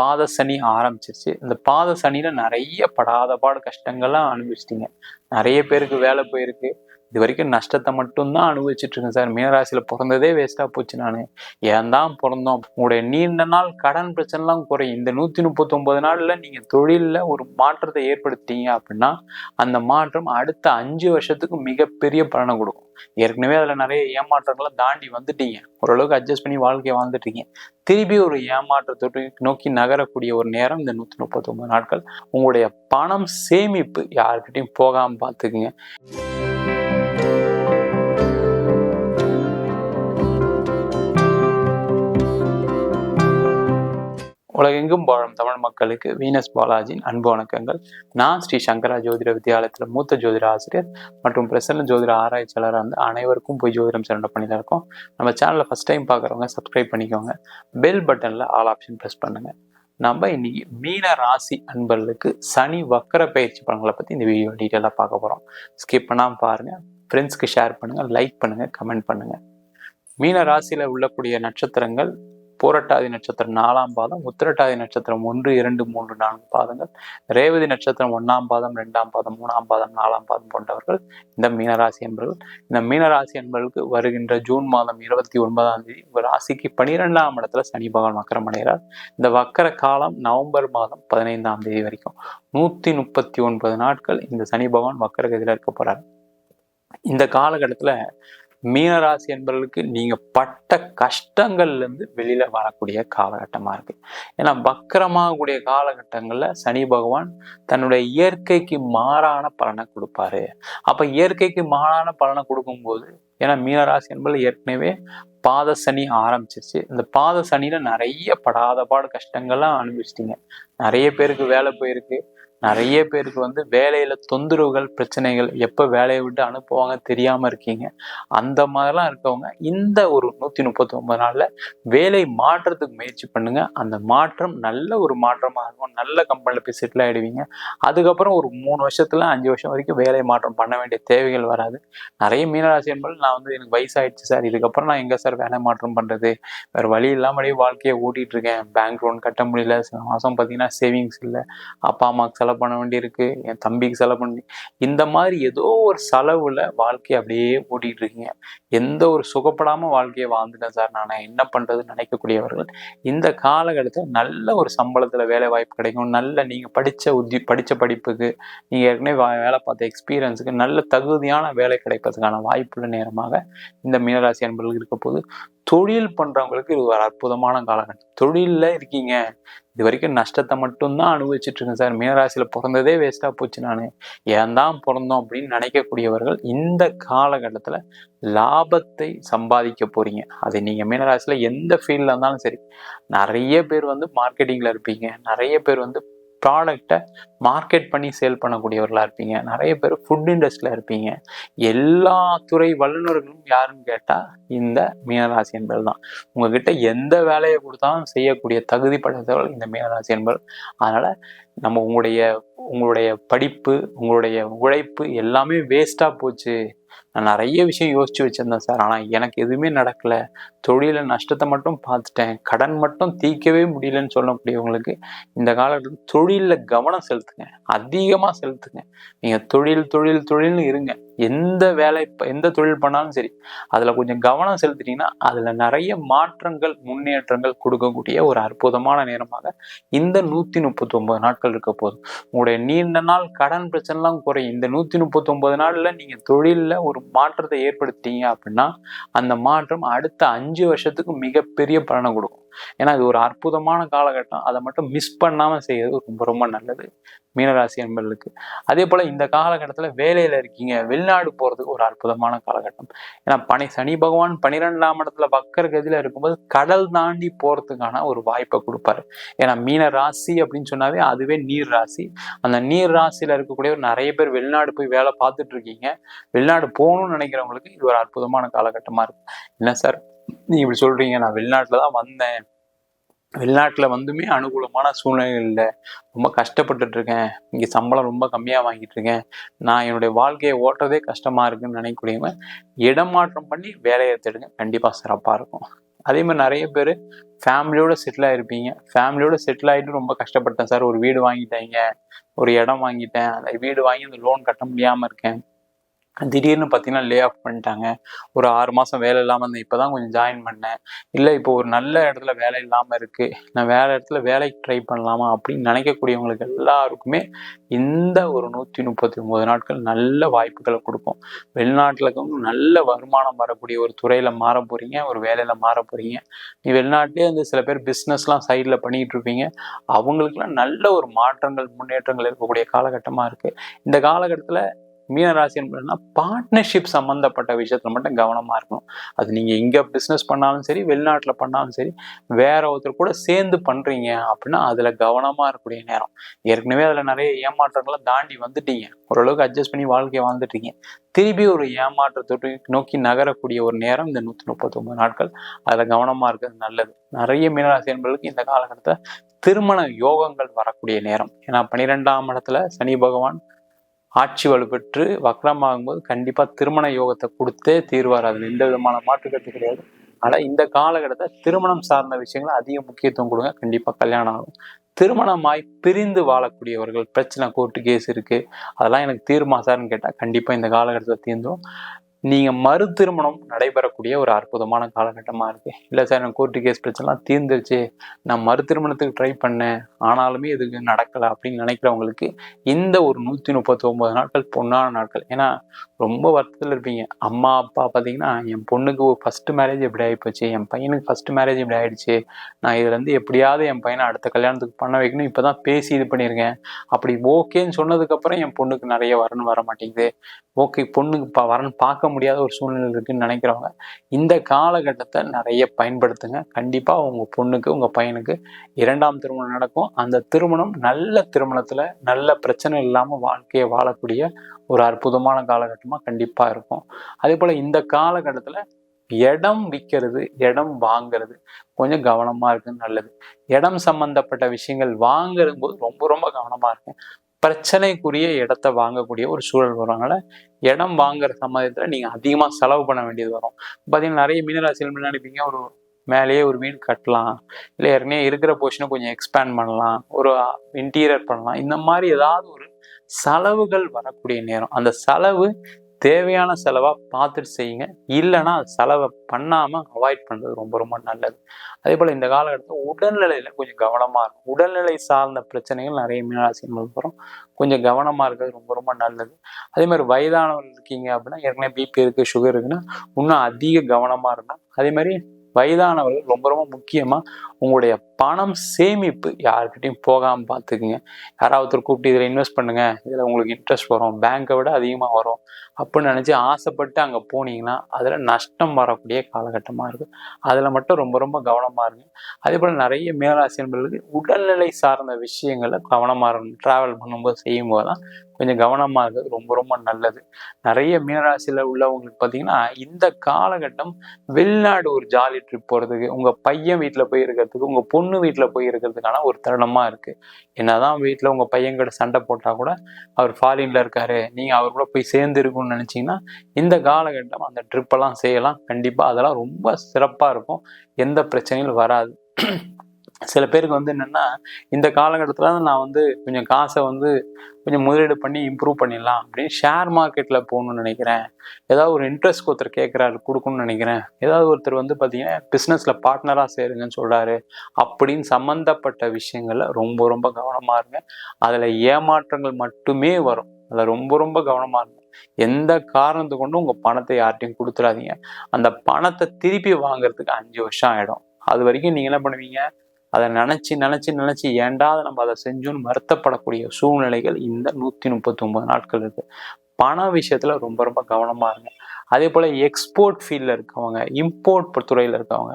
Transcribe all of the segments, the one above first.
பாத சனி ஆரம்பிச்சிருச்சு. இந்த பாத சனியில நிறைய படாத பாடு கஷ்டங்கள்லாம் அனுபவிச்சிட்டீங்க. நிறைய பேருக்கு வேலை போயிருக்கு. இது வரைக்கும் நஷ்டத்தை மட்டும்தான் அனுபவிச்சுட்டு இருக்கேன் சார் மீனராசியில் பிறந்ததே வேஸ்ட்டாக போச்சு நான். ஏன் தான் பிறந்தோம்? உங்களுடைய நீண்ட நாள் கடன் பிரச்சனைலாம் குறையும். இந்த நூற்றி முப்பத்தி நாளில் நீங்கள் தொழிலில் ஒரு மாற்றத்தை ஏற்படுத்திட்டீங்க அப்படின்னா அந்த மாற்றம் அடுத்த அஞ்சு வருஷத்துக்கு மிகப்பெரிய பலனை கொடுக்கும். ஏற்கனவே அதில் நிறைய ஏமாற்றங்களை தாண்டி வந்துட்டீங்க. ஓரளவுக்கு அட்ஜஸ்ட் பண்ணி வாழ்க்கையை வாழ்ந்துட்டீங்க. திருப்பி ஒரு ஏமாற்றத்தை நோக்கி நகரக்கூடிய ஒரு நேரம் இந்த நூற்றி முப்பத்தொம்பது நாட்கள். உங்களுடைய பணம் சேமிப்பு யாருக்கிட்டையும் போகாமல் பார்த்துக்குங்க. உலகெங்கும் வாழும் தமிழ் மக்களுக்கு வீனஸ் பாலாஜியின் அன்பு வணக்கங்கள். நான் ஸ்ரீ சங்கரா ஜோதிட வித்யாலயத்தில் மூத்த ஜோதிட ஆசிரியர் மற்றும் பிரசன்ன ஜோதிட ஆராய்ச்சியாளராக வந்து அனைவருக்கும் போய் ஜோதிடம் சிறந்த பண்ணி தான் இருக்கோம். நம்ம சேனலில் ஃபஸ்ட் டைம் பார்க்குறவங்க சப்ஸ்கிரைப் பண்ணிக்கோங்க. பெல் பட்டனில் ஆல் ஆப்ஷன் ப்ரெஸ் பண்ணுங்கள் நம்ம இன்னைக்கு மீன ராசி அன்பர்களுக்கு சனி வக்கர பயிற்சி பலன்களை பற்றி இந்த வீடியோ டீட்டெயிலாக பார்க்க போகிறோம் ஸ்கிப் பண்ணாமல் பாருங்கள் ஃப்ரெண்ட்ஸ்க்கு ஷேர் பண்ணுங்கள் லைக் பண்ணுங்கள் கமெண்ட் பண்ணுங்கள் மீன ராசியில் உள்ளக்கூடிய நட்சத்திரங்கள் பூரட்டாதி நட்சத்திரம் நாலாம் பாதம் உத்திரட்டாதி நட்சத்திரம் ஒன்று இரண்டு மூன்று நான்கு பாதங்கள் ரேவதி நட்சத்திரம் ஒன்றாம் பாதம் ரெண்டாம் பாதம் மூணாம் பாதம் நாலாம் பாதம் போன்றவர்கள் இந்த மீனராசி என்பர்கள். இந்த மீனராசி என்பர்களுக்கு வருகின்ற ஜூன் மாதம் இருபத்தி ஒன்பதாம் தேதி உங்கள் ராசிக்கு பனிரெண்டாம் இடத்துல சனி பகவான் வக்கரம் அடைகிறார். இந்த வக்கர காலம் நவம்பர் மாதம் பதினைந்தாம் தேதி வரைக்கும். நூத்தி முப்பத்தி ஒன்பது நாட்கள் இந்த சனி பகவான் வக்கரகதியில் இருக்க போறாரு. இந்த காலகட்டத்துல மீனராசி என்பவர்களுக்கு நீங்க பட்ட கஷ்டங்கள்ல இருந்து வெளியில வரக்கூடிய காலகட்டமா இருக்கு. ஏன்னா பக்கரமாகக்கூடிய காலகட்டங்கள்ல சனி பகவான் தன்னுடைய இயற்கைக்கு மாறான பலனை கொடுப்பாரு. அப்ப இயற்கைக்கு மாறான பலனை கொடுக்கும்போது ஏன்னா மீனராசி என்பது ஏற்கனவே பாத சனி ஆரம்பிச்சிருச்சு. இந்த பாத சனியில நிறைய படாத பாடு கஷ்டங்கள்லாம் அனுபவிச்சிட்டீங்க. நிறைய பேருக்கு வேலை போயிருக்கு. நிறைய பேருக்கு வந்து வேலையில தொந்தரவுகள் பிரச்சனைகள் எப்போ வேலையை விட்டு அனுப்புவாங்க தெரியாம இருக்கீங்க. அந்த மாதிரிலாம் இருக்கவங்க இந்த ஒரு நூத்தி முப்பத்தி ஒன்பது நாள்ல வேலை மாற்றத்துக்கு முயற்சி பண்ணுங்க. அந்த மாற்றம் நல்ல ஒரு மாற்றமா இருக்கும். நல்ல கம்பெனியில் போய் செட்டில் ஆயிடுவீங்க. அதுக்கப்புறம் ஒரு மூணு வருஷத்துல அஞ்சு வருஷம் வரைக்கும் வேலை மாற்றம் பண்ண வேண்டிய தேவைகள் வராது. நிறைய மீனராசி என்பது நான் வந்து எனக்கு வயசாயிடுச்சு சார் இதுக்கப்புறம் நான் எங்க சார் வேலை மாற்றம் பண்றது? வேற வழி இல்லாமலேயே வாழ்க்கையை ஓட்டிட்டு இருக்கேன். பேங்க் லோன் கட்ட முடியல. சில மாசம் பார்த்தீங்கன்னா சேவிங்ஸ் இல்லை. அப்பா அம்மாவுக்கு செலவு பண்ண வேண்டியிருக்கு என் தம்பிக்கு செலவு பண்ணி இந்த மாதிரி ஏதோ ஒரு செலவுல வாழ்க்கையை அப்படியே ஓட்டிட்டு இருக்கீங்க. எந்த ஒரு சுகப்படாம வாழ்க்கையை வாழ்ந்துட்டேன் சார். நான் என்ன பண்றதுன்னு நினைக்கக்கூடியவர்கள் இந்த காலகட்டத்தில் நல்ல ஒரு சம்பளத்துல வேலை வாய்ப்பு கிடைக்கும். நல்ல நீங்க படிச்ச உத்தி படிச்ச படிப்புக்கு நீங்க ஏற்கனவே வேலை பார்த்த எக்ஸ்பீரியன்ஸுக்கு நல்ல தகுதியான வேலை கிடைப்பதற்கான வாய்ப்புள்ள நேரமாக இந்த மீனராசி அன்பர்கள் இருக்க போது தொழில் பண்றவங்களுக்கு இது ஒரு அற்புதமான காலகட்டம். தொழில்ல இருக்கீங்க. இது வரைக்கும் நஷ்டத்தை மட்டும்தான் அனுபவிச்சுட்டு இருக்கேன் சார். மீனராசியில பிறந்ததே வேஸ்டா போச்சு நான். ஏன் தான் பிறந்தோம் அப்படின்னு நினைக்கக்கூடியவர்கள் இந்த காலகட்டத்துல லாபத்தை சம்பாதிக்க போறீங்க. அது நீங்க மீனராசியில எந்த ஃபீல்ட்ல இருந்தாலும் சரி நிறைய பேர் வந்து மார்க்கெட்டிங்ல இருப்பீங்க. நிறைய பேர் வந்து ப்ராடக்டை மார்க்கெட் பண்ணி சேல் பண்ணக்கூடியவர்களாக இருப்பீங்க. நிறைய பேர் ஃபுட் இண்டஸ்ட்ரியில இருப்பீங்க. எல்லா துறை வல்லுநர்களும் யாருன்னு கேட்டால் இந்த மீனராசி என்பது தான். உங்ககிட்ட எந்த வேலையை கொடுத்தாலும் செய்யக்கூடிய தகுதி படைத்தவர்கள் இந்த மீனராசி என்பது அதனால் நம்ம உங்களுடைய உங்களுடைய படிப்பு உங்களுடைய உழைப்பு எல்லாமே வேஸ்ட்டாக போச்சு. நான் நிறைய விஷயம் யோசிச்சு வச்சிருந்தேன் சார். ஆனால் எனக்கு எதுவுமே நடக்கலை. தொழிலில் நஷ்டத்தை மட்டும் பார்த்துட்டேன். கடன் மட்டும் தீர்க்கவே முடியலன்னு சொல்லக்கூடியவங்களுக்கு இந்த காலகட்டத்தில் தொழிலில் கவனம் செலுத்துங்க. அதிகமா செலுத்துங்க. நீங்க தொழில் தொழில் தொழில்னு இருங்க. எந்த வேலை எந்த தொழில் பண்ணாலும் சரி அதில் கொஞ்சம் கவனம் செலுத்திட்டீங்கன்னா அதில் நிறைய மாற்றங்கள் முன்னேற்றங்கள் கொடுக்கக்கூடிய ஒரு அற்புதமான நேரமாக இந்த நூற்றி முப்பத்தி ஒன்பது நாட்கள் இருக்க போதும் உங்களுடைய நீண்ட நாள் கடன் பிரச்சனைலாம் குறையும். இந்த நூற்றி முப்பத்தி ஒன்பது நாளில் நீங்கள் தொழிலில் ஒரு மாற்றத்தை ஏற்படுத்திட்டீங்க அப்படின்னா அந்த மாற்றம் அடுத்த அஞ்சு வருஷத்துக்கு மிகப்பெரிய பலனை கொடுக்கும். ஏன்னா இது ஒரு அற்புதமான காலகட்டம். அதை மட்டும் மிஸ் பண்ணாமல் செய்யறது ரொம்ப ரொம்ப நல்லது. மீனராசி என்பர்களுக்கு அதே போல் இந்த காலகட்டத்தில் வேலையில் இருக்கீங்க. வெளிநாடு போறதுக்கு ஒரு அற்புதமான காலகட்டம். ஏன்னா பனி சனி பகவான் பனிரெண்டாம் இடத்துல வக்கர கதியில இருக்கும்போது கடல் தாண்டி போறதுக்கான ஒரு வாய்ப்பை கொடுப்பாரு. ஏன்னா மீன ராசி அப்படின்னு சொன்னாவே அதுவே நீர் ராசி. அந்த நீர் ராசியில இருக்கக்கூடிய நிறைய பேர் வெளிநாடு போய் வேலை பார்த்துட்டு இருக்கீங்க. வெளிநாடு போகணும்னு நினைக்கிறவங்களுக்கு இது ஒரு அற்புதமான காலகட்டமா இருக்கு. என்ன சார் நீ இப்படி சொல்றீங்க நான் வெளிநாட்டில் தான் வந்தேன். வெளிநாட்டில் வந்துமே அனுகூலமான சூழ்நிலை இல்லை ரொம்ப கஷ்டப்பட்டுட்டு இருக்கேன். இங்கே சம்பளம் ரொம்ப கம்மியாக வாங்கிட்டு இருக்கேன். நான் என்னுடைய வாழ்க்கையை ஓட்டுறதே கஷ்டமாக இருக்குன்னு நினைக்கக்கூடியவங்க இடமாற்றம் பண்ணி வேலையை எடுத்துடுங்க கண்டிப்பாக சிறப்பாக இருக்கும். அதே மாதிரி நிறைய பேர் ஃபேமிலியோட செட்டில் ஆகிருப்பீங்க ஃபேமிலியோட செட்டில் ஆகிட்டு ரொம்ப கஷ்டப்பட்டேன். சார் ஒரு வீடு வாங்கிட்டேங்க. ஒரு இடம் வாங்கிட்டேன். அந்த வீடு வாங்கி அந்த லோன் கட்ட முடியாமல் இருக்கேன். திடீர்னு பார்த்தீங்கன்னா லே ஆஃப் பண்ணிட்டாங்க. ஒரு ஆறு மாதம் வேலை இல்லாமல் இருந்தேன். இப்போ தான் கொஞ்சம் ஜாயின் பண்ணேன். இல்லை இப்போ ஒரு நல்ல இடத்துல வேலை இல்லாமல் இருக்குது நான் வேலை இடத்துல வேலைக்கு ட்ரை பண்ணலாமா அப்படின்னு நினைக்கக்கூடியவங்களுக்கு எல்லாருக்குமே இந்த ஒரு நூற்றி முப்பத்தி ஒம்பது நாட்கள் நல்ல வாய்ப்புகளை கொடுக்கும். வெளிநாட்டில் நல்ல வருமானம் வரக்கூடிய ஒரு துறையில் மாற போகிறீங்க ஒரு வேலையில் மாற போகிறீங்க நீ வெளிநாட்டிலே வந்து சில பேர் பிஸ்னஸ்லாம் சைடில் பண்ணிகிட்டு இருப்பீங்க. அவங்களுக்குலாம் நல்ல ஒரு மாற்றங்கள் முன்னேற்றங்கள் இருக்கக்கூடிய காலகட்டமாக இருக்குது இந்த காலகட்டத்தில் மீனராசி என்பதுனா பார்ட்னர்ஷிப் சம்மந்தப்பட்ட விஷயத்துல மட்டும் கவனமா இருக்கணும். அது நீங்க இங்கே பிஸ்னஸ் பண்ணாலும் சரி வெளிநாட்டுல பண்ணாலும் சரி வேற ஒருத்தர் கூட சேர்ந்து பண்றீங்க அப்படின்னா அதுல கவனமா இருக்கக்கூடிய நேரம். ஏற்கனவே அதுல நிறைய ஏமாற்றங்களை தாண்டி வந்துட்டீங்க. ஓரளவுக்கு அட்ஜஸ்ட் பண்ணி வாழ்க்கையை வாழ்ந்துட்டீங்க. திருப்பி ஒரு ஏமாற்றத்தை நோக்கி நகரக்கூடிய ஒரு நேரம் இந்த நூத்தி முப்பத்தொம்பது நாட்கள். அதுல கவனமா இருக்கிறது நல்லது. நிறைய மீனராசி என்பதற்கு இந்த காலகட்டத்தில் திருமண யோகங்கள் வரக்கூடிய நேரம். ஏன்னா பனிரெண்டாம் இடத்துல சனி பகவான் ஆட்சி வலுப்பெற்று வக்ரமாகும்போது கண்டிப்பாக திருமண யோகத்தை கொடுத்தே தீர்வார். அதில் எந்த விதமான மாற்றுக்கருத்து கிடையாது. ஆனால் இந்த காலகட்டத்தில் திருமணம் சார்ந்த விஷயங்களை அதிக முக்கியத்துவம் கொடுங்க. கண்டிப்பாக கல்யாணம் ஆகும். திருமணமாய் பிரிந்து வாழக்கூடியவர்கள் பிரச்சனை கோர்ட்டு கேஸ் இருக்குது அதெல்லாம் எனக்கு தீர்மா சார்னு கேட்டால் கண்டிப்பாக இந்த காலகட்டத்தில் தீர்ந்துடும் நீங்கள் மறு திருமணம் நடைபெறக்கூடிய ஒரு அற்புதமான காலகட்டமாக இருக்குது இல்லை சார் எனக்கு கோர்ட்டு கேஸ் பிரச்சனைலாம் தீர்ந்துருச்சு. நான் மறு திருமணத்துக்கு ட்ரை பண்ணேன். ஆனாலுமே இதுக்கு நடக்கலை அப்படின்னு நினைக்கிறவங்களுக்கு இந்த ஒரு நூற்றி முப்பத்தி ஒம்பது நாட்கள் பொண்ணான நாட்கள். ஏன்னா ரொம்ப வருத்தத்தில் இருப்பீங்க. அம்மா அப்பா பார்த்தீங்கன்னா என் பொண்ணுக்கு ஒரு ஃபஸ்ட்டு மேரேஜ் எப்படி ஆகிப்போச்சு என் பையனுக்கு ஃபஸ்ட்டு மேரேஜ் இப்படி ஆகிடுச்சு நான் இதுலேருந்து எப்படியாவது என் பையனை அடுத்த கல்யாணத்துக்கு பண்ண வைக்கணும். இப்போ தான் பேசி இது பண்ணியிருக்கேன். அப்படி ஓகேன்னு சொன்னதுக்கப்புறம் என் பொண்ணுக்கு நிறைய வரணும் வர மாட்டேங்குது. ஓகே பொண்ணுக்கு பா வரணும் பார்க்க முடியாத ஒரு சூழ்நிலை இருக்குன்னு நினைக்கிறவங்க இந்த காலகட்டத்தை நிறைய பயன்படுத்துங்க. கண்டிப்பாக உங்கள் பொண்ணுக்கு உங்கள் பையனுக்கு இரண்டாம் திருமணம் நடக்கும். அந்த திருமணம் நல்ல திருமணத்தில் நல்ல பிரச்சனை இல்லாமல் வாழ்க்கையை வாழக்கூடிய ஒரு அற்புதமான காலகட்டமாக கண்டிப்பாக இருக்கும். அதே போல் இந்த காலகட்டத்தில் இடம் விற்கிறது இடம் வாங்கிறது கொஞ்சம் கவனமாக இருக்குது நல்லது. இடம் சம்பந்தப்பட்ட விஷயங்கள் வாங்குறது போது ரொம்ப ரொம்ப கவனமாக இருக்கேன் பிரச்சனைக்குரிய இடத்த வாங்கக்கூடிய ஒரு சூழல் வருவாங்கனால இடம் வாங்குற சமயத்துல நீங்கள் அதிகமாக செலவு பண்ண வேண்டியது வரும். பார்த்தீங்கன்னா நிறைய மீனராசிகள் நினைப்பீங்க ஒரு மேலேயே ஒரு வீடு கட்டலாம். இல்லை ஏற்கனவே இருக்கிற போர்ஷனை கொஞ்சம் எக்ஸ்பேண்ட் பண்ணலாம். ஒரு இன்டீரியர் பண்ணலாம். இந்த மாதிரி ஏதாவது ஒரு செலவுகள் வரக்கூடிய நேரம். அந்த செலவு தேவையான செலவாக பார்த்துட்டு செய்யுங்க. இல்லைன்னா செலவை பண்ணாமல் அவாய்ட் பண்ணுறது ரொம்ப ரொம்ப நல்லது. அதே போல் இந்த காலகட்டத்தில் உடல்நிலையில் கொஞ்சம் கவனமாக இருக்கும் உடல்நிலை சார்ந்த பிரச்சனைகள் நிறைய மீனராசிகள் வரும். கொஞ்சம் கவனமாக இருக்கிறது ரொம்ப ரொம்ப நல்லது. அதே மாதிரி வயதானவர்கள் இருக்கீங்க அப்படின்னா ஏற்கனவே பிபி இருக்குது சுகர் இருக்குன்னா இன்னும் அதிக கவனமாக இருந்தால் அதே மாதிரி வயதானவர்கள் ரொம்ப ரொம்ப முக்கியமாக உங்களுடைய பணம் சேமிப்பு யாருக்கிட்டையும் போகாமல் பார்த்துக்குங்க. யாராவது கூப்பிட்டு இதில் இன்வெஸ்ட் பண்ணுங்க. இதில் உங்களுக்கு இன்ட்ரெஸ்ட் வரும். பேங்க்கை விட அதிகமாக வரும். அப்படின்னு நினச்சி ஆசைப்பட்டு அங்கே போனீங்கன்னா அதில் நஷ்டம் வரக்கூடிய காலகட்டமாக இருக்குது அதில் மட்டும் ரொம்ப ரொம்ப கவனமாக இருங்க. அதே போல் நிறைய மேலாசி என்பவர்களுக்கு உடல்நிலை சார்ந்த விஷயங்களை கவனமாக இருக்கணும். ட்ராவல் பண்ணும்போது செய்யும்போது தான் கொஞ்சம் கவனமாக இருக்கிறது ரொம்ப ரொம்ப நல்லது. நிறைய மீனராசியில் உள்ளவங்களுக்கு பார்த்தீங்கன்னா இந்த காலகட்டம் வெளிநாடு ஒரு ஜாலி ட்ரிப் போகிறதுக்கு உங்கள் பையன் வீட்டில் போய் இருக்கிறதுக்கு உங்கள் பொண்ணு வீட்டில் போய் இருக்கிறதுக்கான ஒரு தருணமாக இருக்குது என்னதான் வீட்டில் உங்கள் பையன் கூட சண்டை போட்டால் கூட அவர் ஃபாரின்ல இருக்காரு நீங்கள் அவர் கூட போய் சேர்ந்துருக்கணும் இருக்கும்னு நினச்சிங்கன்னா இந்த காலகட்டம் அந்த ட்ரிப்பெல்லாம் செய்யலாம். கண்டிப்பாக அதெல்லாம் ரொம்ப சிறப்பாக இருக்கும். எந்த பிரச்சனையும் வராது. சில பேருக்கு வந்து என்னென்னா இந்த காலகட்டத்தில் நான் வந்து கொஞ்சம் காசை வந்து கொஞ்சம் முதலீடு பண்ணி இம்ப்ரூவ் பண்ணிடலாம் அப்படின்னு ஷேர் மார்க்கெட்டில் போகணும்னு நினைக்கிறேன். ஏதாவது ஒரு இன்ட்ரெஸ்ட் ஒருத்தர் கேட்குறாரு கொடுக்கணும்னு நினைக்கிறேன். ஏதாவது ஒருத்தர் வந்து பார்த்தீங்கன்னா பிஸ்னஸில் பார்ட்னராக சேருங்கன்னு சொல்கிறாரு அப்படின்னு சம்மந்தப்பட்ட விஷயங்களில் ரொம்ப ரொம்ப கவனமாக இருங்க. அதில் ஏமாற்றங்கள் மட்டுமே வரும். அதில் ரொம்ப ரொம்ப கவனமாக இருங்க. எந்த காரணத்தை கொண்டும் உங்கள் பணத்தை யார்ட்டையும் கொடுத்துடாதீங்க. அந்த பணத்தை திருப்பி வாங்குறதுக்கு அஞ்சு வருஷம் ஆகிடும் அது வரைக்கும் நீங்கள் என்ன பண்ணுவீங்க? அதை நினச்சி நினச்சி நினச்சி ஏண்டாத நம்ம அதை செஞ்சோன்னு வருத்தப்படக்கூடிய சூழ்நிலைகள் இந்த நூற்றி முப்பத்தி ஒன்பது நாட்கள் இருக்குது பண விஷயத்தில் ரொம்ப ரொம்ப கவனமாக இருங்க. அதே போல் எக்ஸ்போர்ட் ஃபீல்டில் இருக்கவங்க இம்போர்ட் துறையில் இருக்கவங்க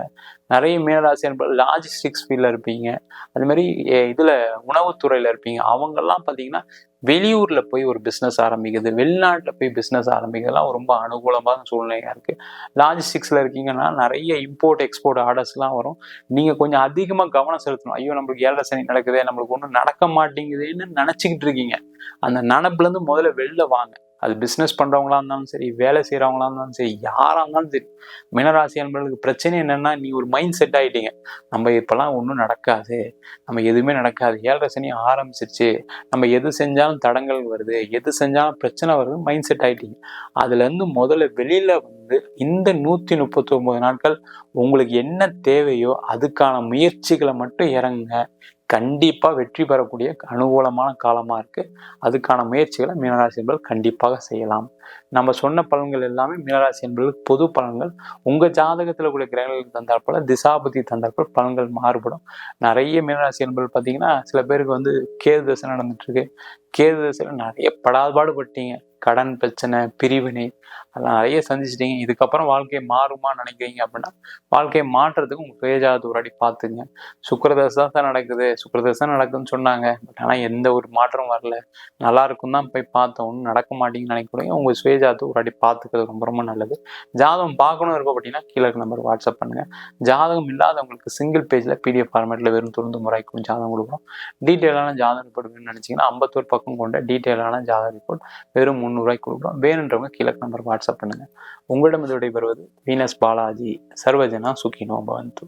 நிறைய மேலாசி லாஜிஸ்டிக்ஸ் ஃபீல்டில் இருப்பீங்க. அது மாதிரி இதில் உணவுத்துறையில் இருப்பீங்க. அவங்கெல்லாம் பார்த்தீங்கன்னா வெளியூரில் போய் ஒரு பிஸ்னஸ் ஆரம்பிக்குது வெளிநாட்டில் போய் பிஸ்னஸ் ஆரம்பிக்கிறதுலாம் ரொம்ப அனுகூலமான சூழ்நிலையாக இருக்குது லாஜிஸ்டிக்ஸில் இருக்கீங்கன்னா நிறைய இம்போர்ட் எக்ஸ்போர்ட் ஆர்டர்ஸ்லாம் வரும். நீங்கள் கொஞ்சம் அதிகமாக கவனம் செலுத்தணும். ஐயோ நம்மளுக்கு ஏழரை சனி நடக்குதே நம்மளுக்கு ஒன்றும் நடக்க மாட்டேங்குதுன்னு நினச்சிக்கிட்டு இருக்கீங்க. அந்த நினப்புலேருந்து முதல்ல வெளில வாங்க. அது பிஸ்னஸ் பண்ணுறவங்களா இருந்தாலும் சரி வேலை செய்கிறவங்களா இருந்தாலும் சரி யாராக இருந்தாலும் சரி மினராசி அன்பர்களுக்கு பிரச்சனை என்னென்னா நீ ஒரு மைண்ட் செட் ஆகிட்டீங்க நம்ம இப்போல்லாம் ஒன்றும் நடக்காது. நம்ம எதுவுமே நடக்காது. ஏழரை சனி ஆரம்பிச்சிருச்சு. நம்ம எது செஞ்சாலும் தடங்கள் வருது. எது செஞ்சாலும் பிரச்சனை வருது மைண்ட் செட் ஆகிட்டீங்க அதுலேருந்து முதல்ல வெளியில் வந்து இந்த நூற்றி முப்பத்தி ஒம்பது நாட்கள் உங்களுக்கு என்ன தேவையோ அதுக்கான முயற்சிகளை மட்டும் இறங்குங்க. கண்டிப்பாக வெற்றி பெறக்கூடிய அனுகூலமான காலமாக இருக்குது அதுக்கான முயற்சிகளை மீனராசி என்பது கண்டிப்பாக செய்யலாம். நம்ம சொன்ன பலன்கள் எல்லாமே மீனராசி என்பது பொது பலன்கள். உங்கள் ஜாதகத்தில் உள்ள கிரகங்களுக்கு தந்தாற்போல் திசாபதி தந்தாற்போல் பலன்கள் மாறுபடும். நிறைய மீனராசி என்பது பார்த்தீங்கன்னா சில பேருக்கு வந்து கேது தசை நடந்துட்டுருக்கு கேது தசையில் நிறைய படாபாடுபட்டீங்க கடன் பிரச்சனை பிரிவினை அதெல்லாம் நிறைய சந்திச்சிட்டீங்க. இதுக்கப்புறம் வாழ்க்கையை மாறுமான்னு நினைக்கிறீங்க அப்படின்னா வாழ்க்கையை மாற்றுறதுக்கு உங்கள் பேஜாவது ஒரு அடி பார்த்துங்க. சுக்கரதசை தான் நடக்குது. சுக்கரதசை நடக்குதுன்னு சொன்னாங்க. பட் ஆனால் எந்த ஒரு மாற்றமும் வரல. நல்லா இருக்கும் தான் போய் பார்த்தோம். ஒன்றும் நடக்க மாட்டேங்குன்னு நினைக்கிறீங்க. உங்கள் சுயஜாதத்தை ஒரு அடி பார்த்துக்கிறது ரொம்ப ரொம்ப நல்லது. ஜாதகம் பார்க்கணும் இருக்கும் அப்படின்னா கீழே நம்பர் வாட்ஸ்அப் பண்ணுங்க. ஜாதகம் இல்லாதவங்களுக்கு சிங்கிள் பேஜில் பிடிஎஃப் ஃபார்மேட்டில் வெறும் துருந்து முறைக்கும் ஜாதகம் கொடுக்குறோம். டீட்டெயிலான ஜாதகம் ரிப்போர்ட் வேணும்னு நினச்சிங்கன்னா ஐம்பத்தோரு பக்கம் கொண்ட டீட்டெயிலான ஜாதக ரிப்போர்ட் வெறும் முந்நூறுவாய்க்கு கொடுக்குறோம். வேணுன்றவங்க கீழே நம்பர் வாட்ஸ்அப் பண்ணுங்க. உங்களிடம் இது விடைபெறுவது வீனஸ் பாலாஜி. சர்வஜனா சுக்கினோ பவந்து